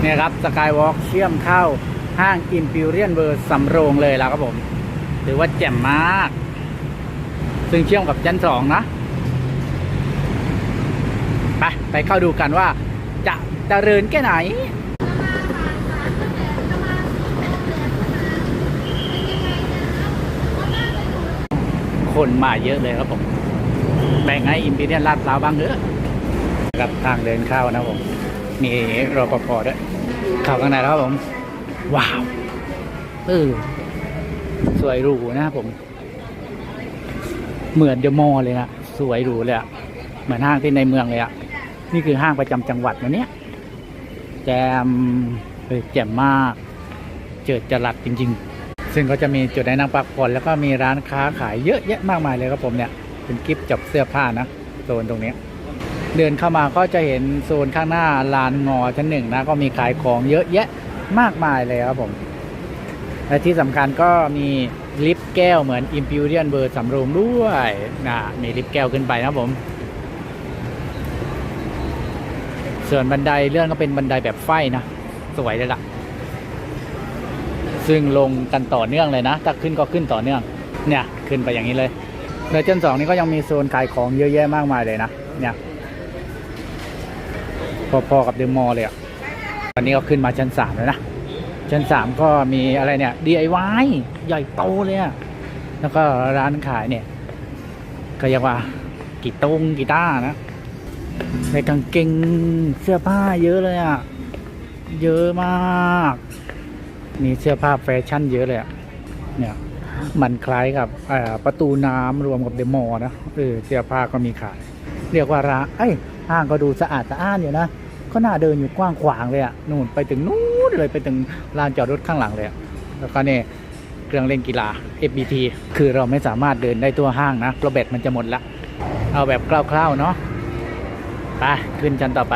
เนี่ยครับสกายวอล์กเชื่อมเข้าห้างอิมพีเรียนเบอร์สำโรงเลยแล้วครับผมถือว่าแจ่มมาก ซึ่งเชื่อมกับชั้นสองนะไปไปเข้าดูกันว่า จะเจริญแค่ไหนคนมาเยอะเลยครับผม แบ่งให้อิมพีเรียนลาดพร้าวบ้างเถอะกับทางเดินเข้านะผม มีรปภด้วยเข้าข้างในแล้วครับผม ว้าวเออสวยหรูนะครับผม เหมือนเดอะมอลล์เลยนะสวยหรูเลยอะเหมือนห้างที่ในเมืองเลยอะนี่คือห้างประจำจังหวัดนะเนี่ยแจมเออแจ่มมาก เจิดจรัสจริง ๆ ซึ่งก็จะมีจุดให้นั่งพักผ่อนแล้วก็มีร้านค้าขายเยอะแยะมากมายเลยครับผมเนี่ยเป็นกิฟต์จับเสื้อผ้านะโซนตรงเนี้ย เดินเข้ามาก็จะเห็นโซนข้างหน้าลานงอชั้นหนึ่งนะก็มีขายของเยอะแยะมากมายเลยครับผมและที่สำคัญก็มีลิฟต์แก้วเหมือน Imperial เบอร์สำโรงด้วยนะมีลิฟต์แก้วขึ้นไปนะผม ส่วนบันไดเลื่อนก็เป็นบันไดแบบไฟนะ สวยเลยล่ะ ซึ่งลงกันต่อเนื่องเลยนะ ถ้าขึ้นก็ขึ้นต่อเนื่อง เนี่ย ขึ้นไปอย่างนี้เลยในชั้นสองนี่ก็ยังมีโซนขายของเยอะแยะมากมายเลยนะ เนี่ย พอๆกับเดมอลเลยอะตอนนี้ก็ขึ้นมาชั้นสามแล้วนะ ชั้นสามก็มีอะไรเนี่ย DIY ใหญ่โตเลยอะแล้วก็ร้านขายเนี่ย ก็เรียกว่ากีตงกีตาร์นะในกางเกงเสื้อผ้าเยอะเลยอะเยอะมาก มีเสื้อผ้าแฟชั่นเยอะเลยอะเนี่ยมันคล้ายกับประตูน้ำรวมกับเดมอลนะเออเสื้อผ้าก็มีขาย เรียกว่าร้านเอ้ย ห้างก็ดูสะอาดสะอ้านอยู่นะ ก็น่าเดินอยู่กว้างขวางเลยอะนู่นไปถึงนู้นเลยไปถึงลานจอดรถข้างหลังเลยอะแล้วก็เนี่ยเครื่องเล่นกีฬา FBT คือเราไม่สามารถเดินได้ตัวห้างนะเพราะแบตมันจะหมดละ เอาแบบคร่าวๆเนาะ ไป ขึ้นชั้นต่อไป